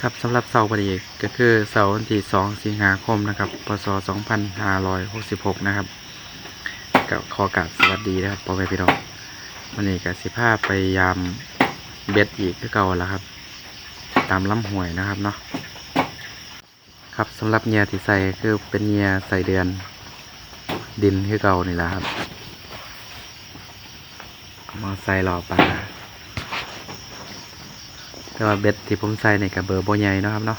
ครับสำหรับเสาร์วันนี้ก็คือเสาร์วันที่ 2 สิงหาคมนะครับ พศ 2566 นะครับก็ขอกาบสวัสดีนะครับพ่อแม่พี่น้องวันนี้ก็สิพาไปยามเบ็ดอีกคือเก่าแล้วครับ ตามลำห้วยนะครับเนาะครับสำหรับเหยื่อที่ใส่คือเป็นเหยื่อใส่เดือนดินคือเก่านี่แหละครับมาใส่หล่อปลา แต่ว่าเบ็ดที่ผมใส่เนี่ยกับเบอร์โบใหญ่นะครับเนาะ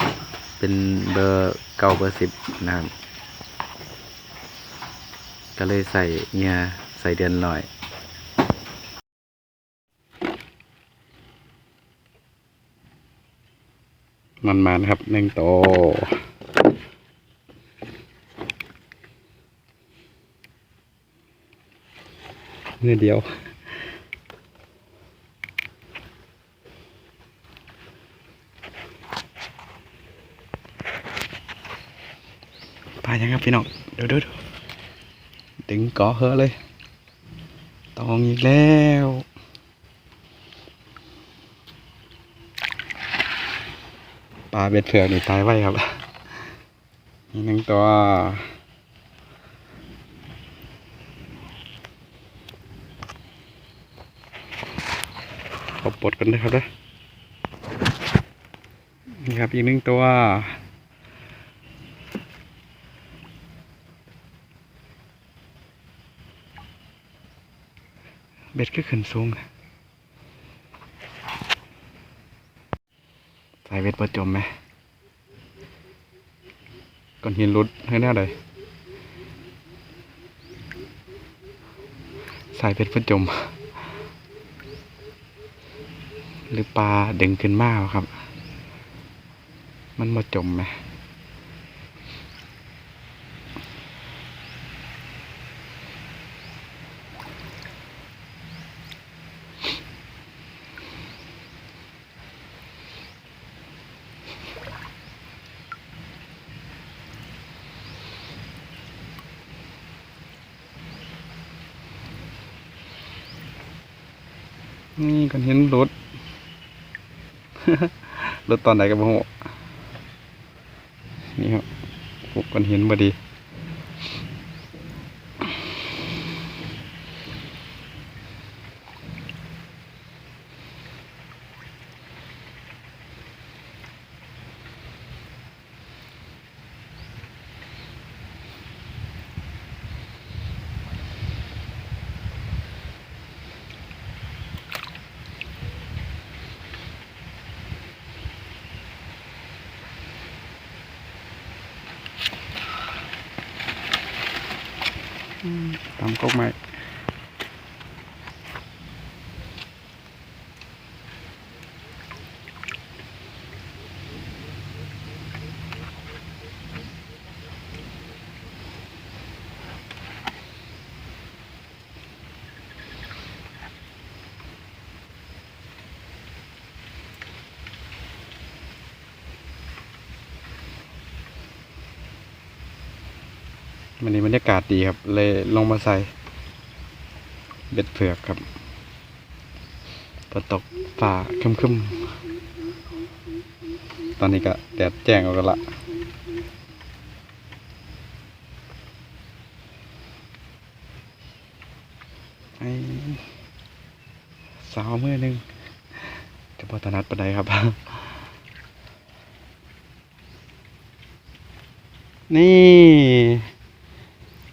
เป็นเบอร์เก้าเบอร์สิบนะครับก็เลยใส่เงียใส่เดือนหน่อยมันมันะครับหนึ่งโตวเนื้อเดียว ปลายังครับ พี่น้องเดี๋ยวเดี๋ยวเดี๋ยวดึงกาะเหอเลยตองอีกแล้วปลาเบ็ดเผือกนี่ตายไว้ครับนี่หนึ่งตัวขอปลดกันนะครับเด้อนี่ครับอีกหนึ่งตัว เบ็ดก็ขึ้นสูงสายเบ็ดประจมไหมก้อนหินรุดให้แน่เลยสายเบ็ดประจม หรือปลาดึงขึ้นมากครับ มันมาจมไหม กันเห็นรถรถตอนไหนกันบ้างนี่ครับผมกันเห็นบ่ดี ตามก๊ วันนี้บรรยากาศดีครับ เลยลงมาใส่ เบ็ดเผือกครับฝนตกฝ่าคึมๆ ตอนนี้ก็แดดแจ้งออกแล้วละไอ้สาวมือหนึ่งจะพอถนัดปานใดครับนี่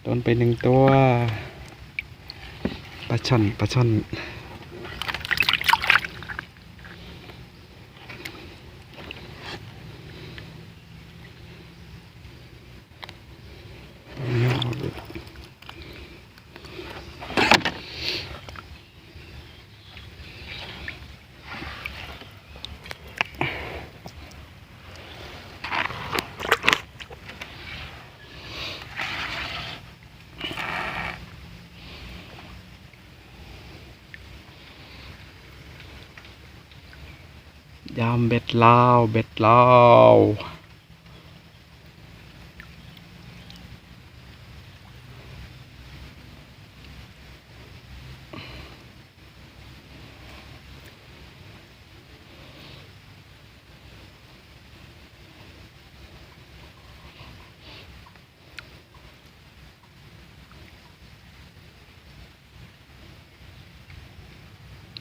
โดนไปหนึ่งตัวปลาช่อนปลาช่อน เลาว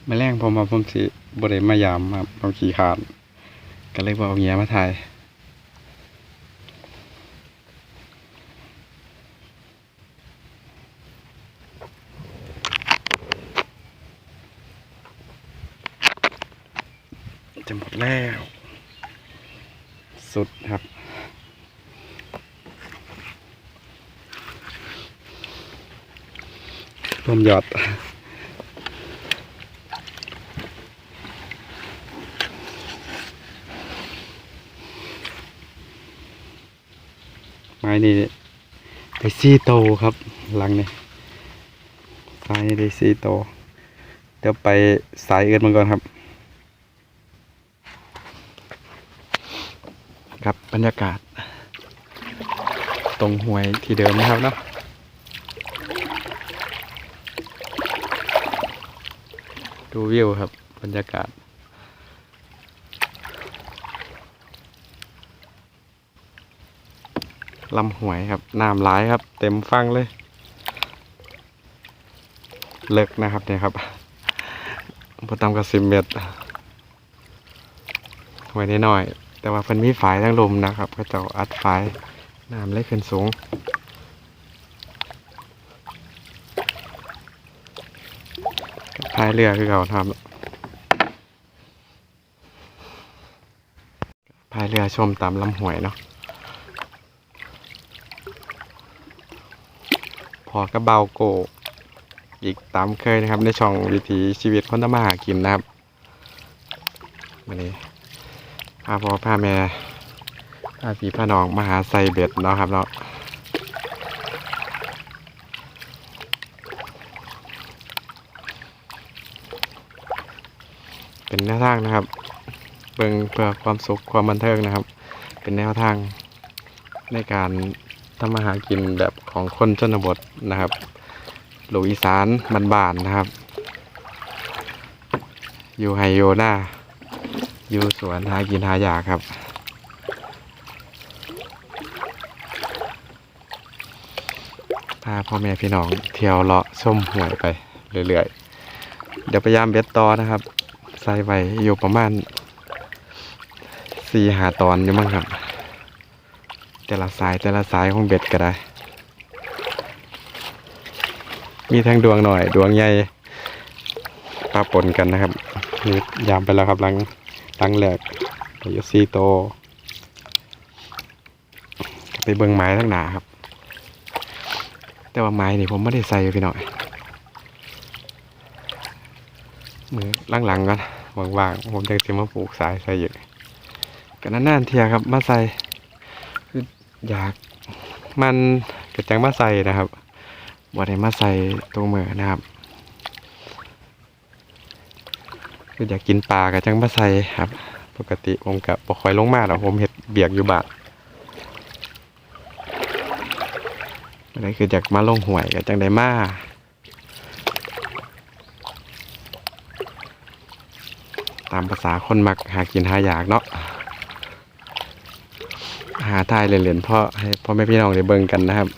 แมลงผมมาผมสิบริมายามครับผมขี่ขาด ก็เลยบ่เอาเงียมาถ่ายจะหมดแล้ว สุดครับรวมยอด ไม้นี่ได้ซี่โตครับหลังนี่ไม้นี่ได้ซี่โตเดี๋ยวไปสายอื่นมันก่อนครับ ครับบรรยากาศ ตรงห้วยที่เดิมนะครับเนาะดูวิวครับบรรยากาศ ลำหวยครับน้ำร้ายครับ เต็มฟังเลย เลิกนะครับเนี่ยครับพอตามกับสิบเมตรหวยนิดหน่อย แต่ว่าเพิ่นมีฝายทั้งลมนะครับ ก็จะอัดฝายน้ำเล็กขึ้นสูงพายเรือคือเขาทำพายเรือชมตามลำห้วยเนาะ พอกระเบาโกอีกตามเคยนะครับ ในช่องวิถีชีวิตคนทำมาหากินนะครับวันนี้พาพ่อพาแม่พาพี่พาน้องมาหาใส่เบ็ดเนาะครับเนาะเป็นแนวทางนะครับ เบิ่งเพื่อความสุขความบันเทิงนะครับ เป็นแนวทางในการทำมาหากินแบบ ของคนชนบทนะครับหลูอีสานบ้านนะครับ อยู่ไฮโยนาอยู่สวนหากินหายากครับพาพ่อแม่พี่น้องเที่ยวเลาะชมหวยไปเรื่อยๆ เดี๋ยวพยายามเบ็ดต่อนะครับ ใส่ไว้อยู่ประมาณสี่หาตอนอยู่มั้งครับ แต่ละสายแต่ละสายของเบ็ดก็ได้ มีทั้งดวงหน่อย ดวงใหญ่ปะปนกันนะครับนี่ยามไปแล้วครับหลังหลังแหลกไปอยูซีโต ไปเบิ่งไม้ทั้งหนาครับ แต่ว่าไม้นี่ผมไม่ได้ใส่อยู่พี่หน่อย มือหลังๆก่อนว่างๆผมจะจะมาปลูกสายใส่อยู่กันนานเทียครับ มาใส่คืออยากมันกระจังมาใส่นะครับ บ่ได้มาใส่ตรงมือนะครับคืออยากกินปลากระจังมาใส่ครับ ปกติผมกับบ่ค่อยลงมาหรอกผมเห็ดเบียกอยู่บ้านอะไรคืออยากมาลงหวยกระจังได้มาตามภาษาคนมักหากินหาอยากเนาะหาทายเหรียญๆพ่อให้พ่อแม่พี่น้องได้เบิ่งกันนะครับ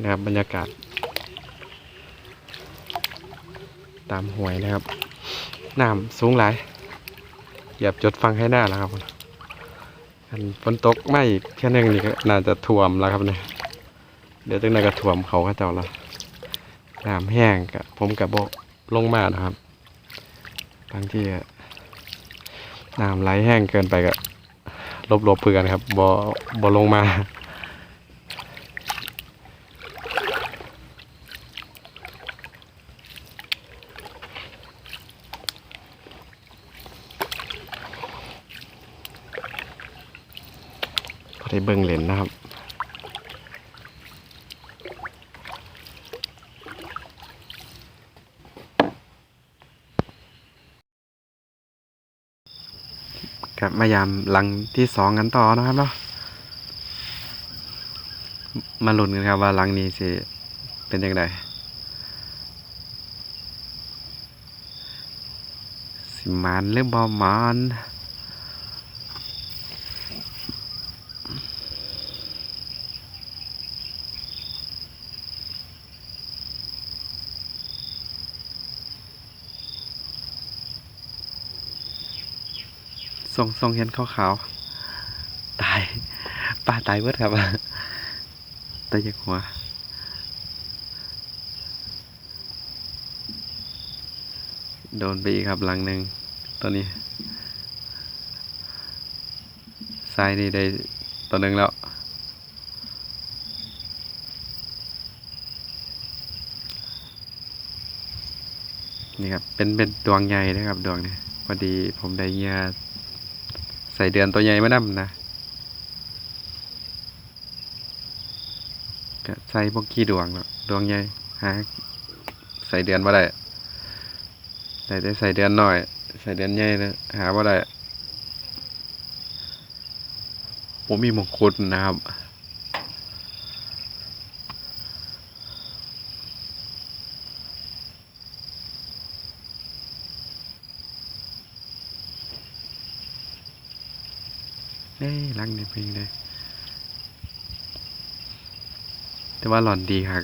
นะครับบรรยากาศ ตามหวยนะครับน้ำสูงหลายเหยียบจดฟังให้หน้าแล้วครับอันฝนตกไม่แค่นึงนี่ก็น่าจะท่วมแล้วครับเนี่ยเดี๋ยวจังใดก็ท่วมเขาข้าเจ้าล้วน้ำแห้งกับผมกับโบลงมานะครับบางที่น้ำไหลแห้งเกินไปก็ลบๆเพื่อนครับบอบลงมา ได้เบิ่งเหรนนะครับกลับมายามหลังที่สองกันต่อนะครับเนาะมาลุ้นกันครับว่าหลังนี้สิเป็นยังไงสิมานหรือบอมาน ส่งส่งเห็นขาวๆตายปลาตายเบิดครับตายจากหัวโดนไปอีกครับหลังหนึ่งตัวนี้ซ้ายนี่ได้ตัวหนึ่งแล้ว นี่ครับ เป็นเป็นดวงใหญ่นะครับ ดวงนี้พอดีผมได้เงื่อใส่เดือนตัวใหญ่มานํนะก็ใส่พวกขี้ดวงดวงใหญ่หาใส่เดือนมาได้แต่ได้ใส่เดือนหน่อย ใส่เดือนใหญ่นะหาว่าได้ผมมีมงคุดนะครับ เอ้ยรักในเพลงเลย แต่ว่าหล่อนดีครับ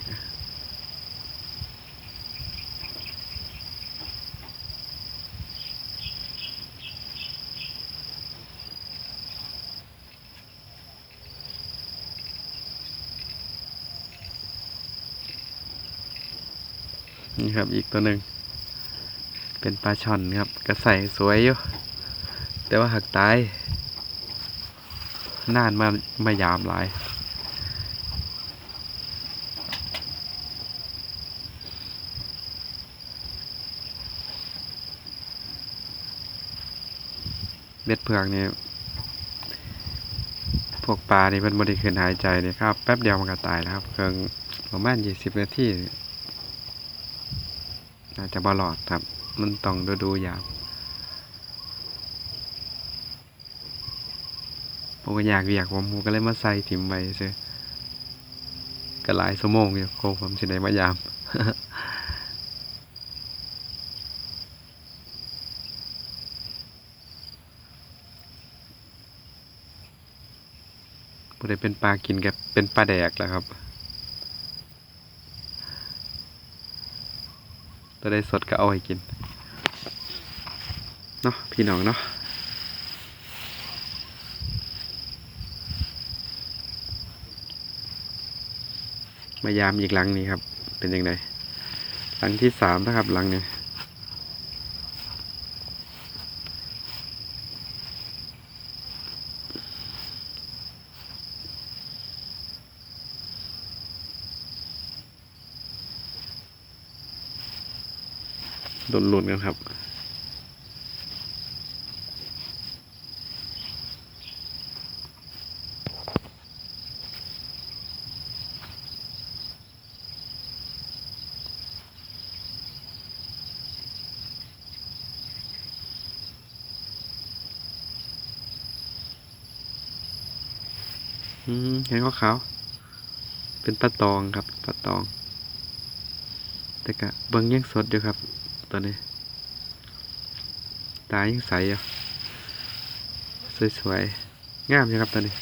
นี่ครับอีกตัวหนึ่ง เป็นปลาช่อนครับ กระใสสวยอยู่ แต่ว่าหักตาย น่านมามายามหลายเบ็ดเผือกนี่พวกปลานี่เป็นบริคืนหายใจนี่ครับ แป๊บเดียวมันก็ตายแล้วครับเพียงประมาณยี่สิบนาทีอาจจะบอลอดครับ มันต้องดูดูๆยาม ผมก็อยากอยากผมผมก็เลยมาใส่ถิ่มไปเช่ก็หลายสมงอยู่โคผมสิได้มายามบ่ได้เป็นปลากินกับเป็นปลาแดกแหล้วครับ ตัวได้สดก็เอาให้กิน เนาะพี่น้องเนาะายามอีกหลังนี้ครับ เป็นยังไงหลังที่สามนะครับหลังนี้หลุนดุนๆกันครับ อืมเห็นขาวๆเป็นปลาตองครับปลาตอง แต่กะเบิ้งยังสดอยู่ครับ ตอนนี้ ตายังใสอยู่สวยๆงามอยู่ครับตอนนี้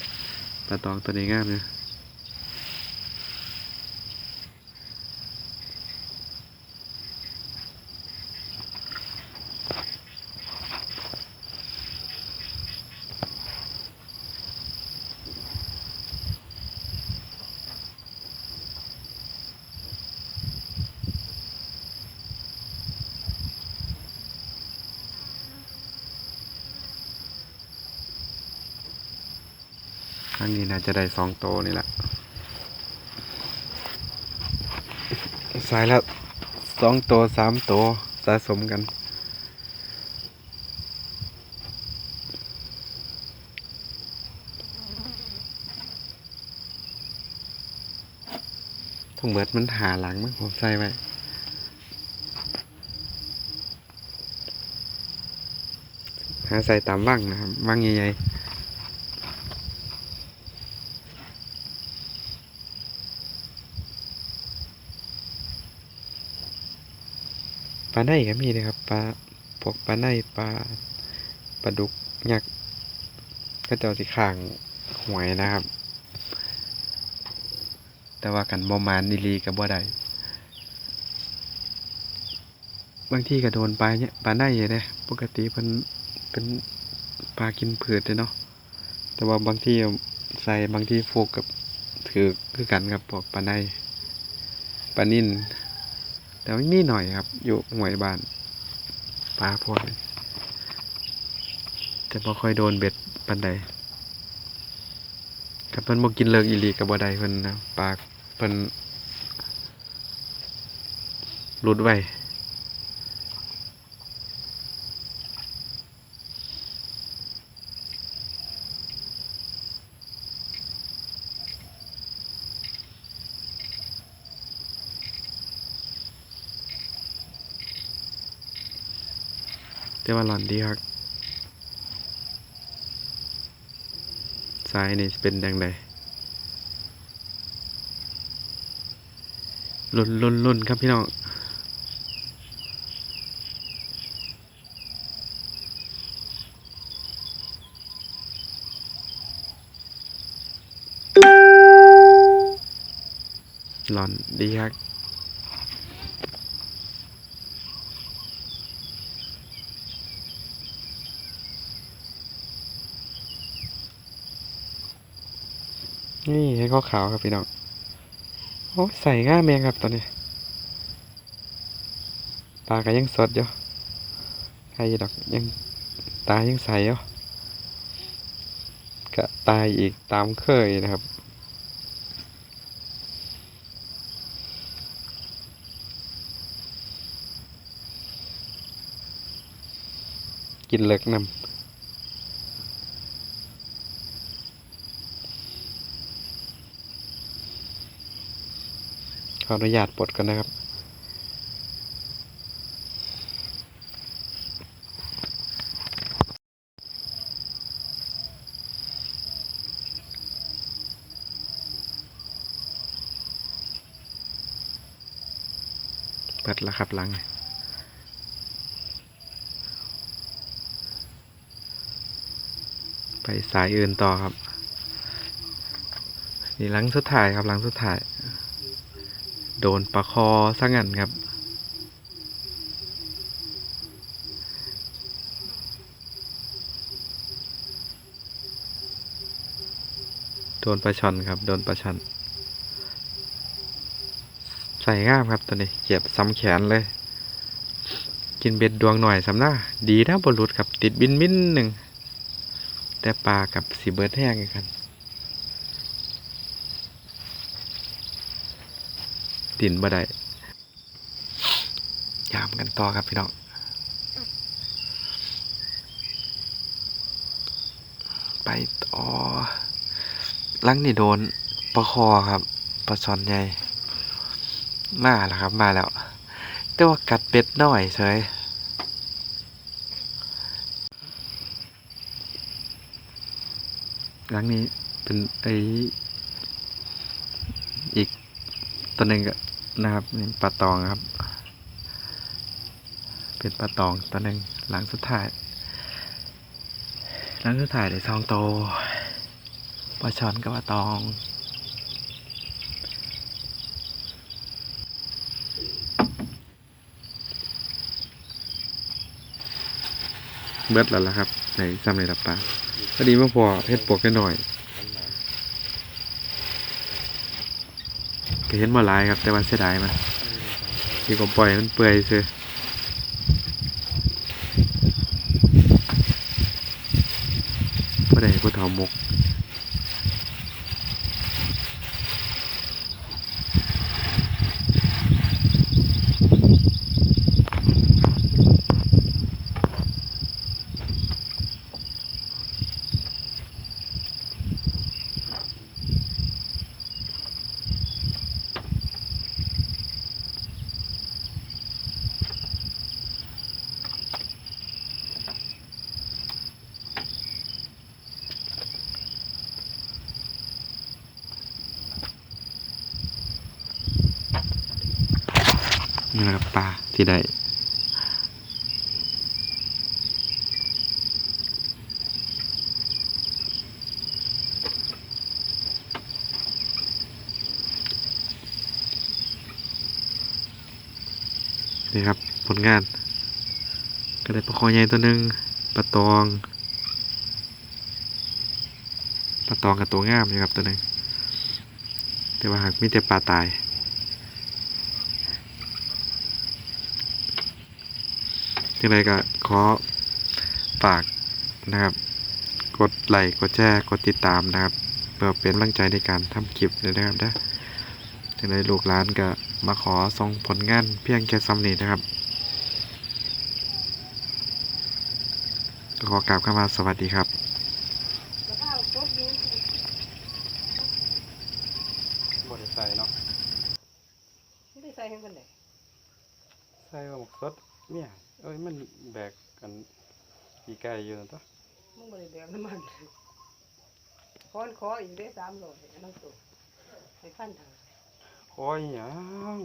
ปลาตองตัวนี้งามอยู่ ครั้งนี้น่าจะได้สองโตวนี่แหละสายละสองตัวสามตัวสะสมกัน ทั้งหมดมันหาหลังมั้งผมใส่ไว้หาใส่ตามว่างนะครับว่างใหญ่ๆ ลาไนก็มีนะครับปลาพวกปลาไนปลาปลาดุกยักษ์ก็เจ้าสิข้างหวยนะครับ แต่ว่ากันบ่มานอีลีกับบ่ได้บางที่ก็โดนปลาเนี่ยปลาไนอยู่เด้ปกติเพิ่นเป็นปลากินพืชเด้เนาะแต่ว่าบางที่ใส่บางที่โฟกกับถือคือกันครับพวกปลาในปลานิ่น แต่ไม่มีหน่อยครับ อยู่หวยบ้านปลาพวกนี้แต่บ่ค่อยโดนเบ็ดปันใดกับเพิ่นบ่กินเลิกอีหลีกับบ่ได้เพิ่นนะปลาเพิ่นหลุดไว้ ว่าหลอนดีครับสายนี่เป็นดังใดลุ่นลุ่นลุ่นครับพี่น้องหลอนดีครับ นี่ให้ขาวๆครับพี่น้อง โอ้ใส่ง่ายแมงครับตอนนี้ปลาก็ยังสดอยู่ใครดอกยังตายังใสอยู่ก็ตายอีกตามเคยนะครับกินเลิกนำ ขออนุญาตปลดกันนะครับ เปิดแล้วครับหลังไปสายอื่นต่อครับ นี่หลังสุดท้ายครับหลังสุดท้าย โดนปลาคอซะงั้นครับ โดนปลาช่อนครับ โดนปลาช่อนใส่ง่ามครับตัวนี้เก็บซ้ำแขนเลย กินเบ็ดดวงหน่อยสำหน้าดีนะบอลุดครับ ติดบินบินหนึ่ง แต่ปลากับสีเบิร์ดแห้งกัน ตินบ่ได้ยามกันต่อครับพี่น้องไปต่อลังนี่โดนปลาคอครับปลาช่อนใหญ่มาแล้วครับมาแล้ว แต่ว่ากัดเป็ดน้อยเฉยหลังนี้เป็นไออีกตัวหนึ่งก็ นะครับนี่ปลาตองครับ เป็นปลาตองตัวหนึ่งหลังสุดท้าย หลังสุดท้ายได้ทองโตปลาช้อนกับปลาตองเบิดแล้วล่ะครับในซ้ำในรับปลาพอดีมาพอเฮ็ดปวกได้หน่อย ก็เห็นมาหลายครับแต่ว่าเสียดายมันดีกว่าปล่อยมันเปื่อยเสือพอไดผู้เฒ่ามก นะครับปลาที่ได้นี่ครับผลงาน ก็ได้ปลาคอใหญ่ตัวหนึ่งปลาตองปลาตองกับตัวงามอยู่ครับตัวหนึงแต่ว่าหากมีแต่ปลาตาย ยังไงก็ขอฝากนะครับ กดไลค์กดแชร์กดติดตามนะครับ เพื่อเป็นกำลังใจในการทำคลิปเลยนะครับนะยังไงลูกหลานก็มาขอส่งผลงานเพียงแค่ซ้ำนี้นะครับขอกราบเข้ามาสวัสดีครับริใส่เนาะ ไม่ได้ใส่ให้คนไหน ใส่ว่าหมกสดเนี่ยเอ้ยมันแบกกันปีไก่อยู่นะตัว มึงบริแบบน้ำมันคอนคออีกได้สามโลอันนั้นตัว ไปพันทางคอยหยัง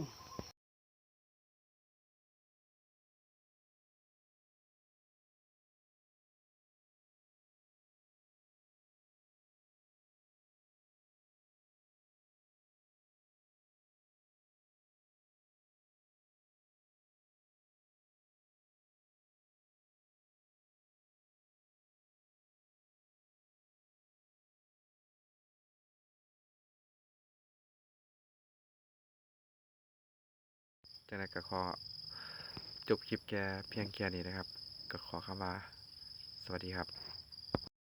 จากนั้นก็ขอจบคลิปแกเพียงแค่นี้นะครับ ก็ขอคำว่า สวัสดีครับ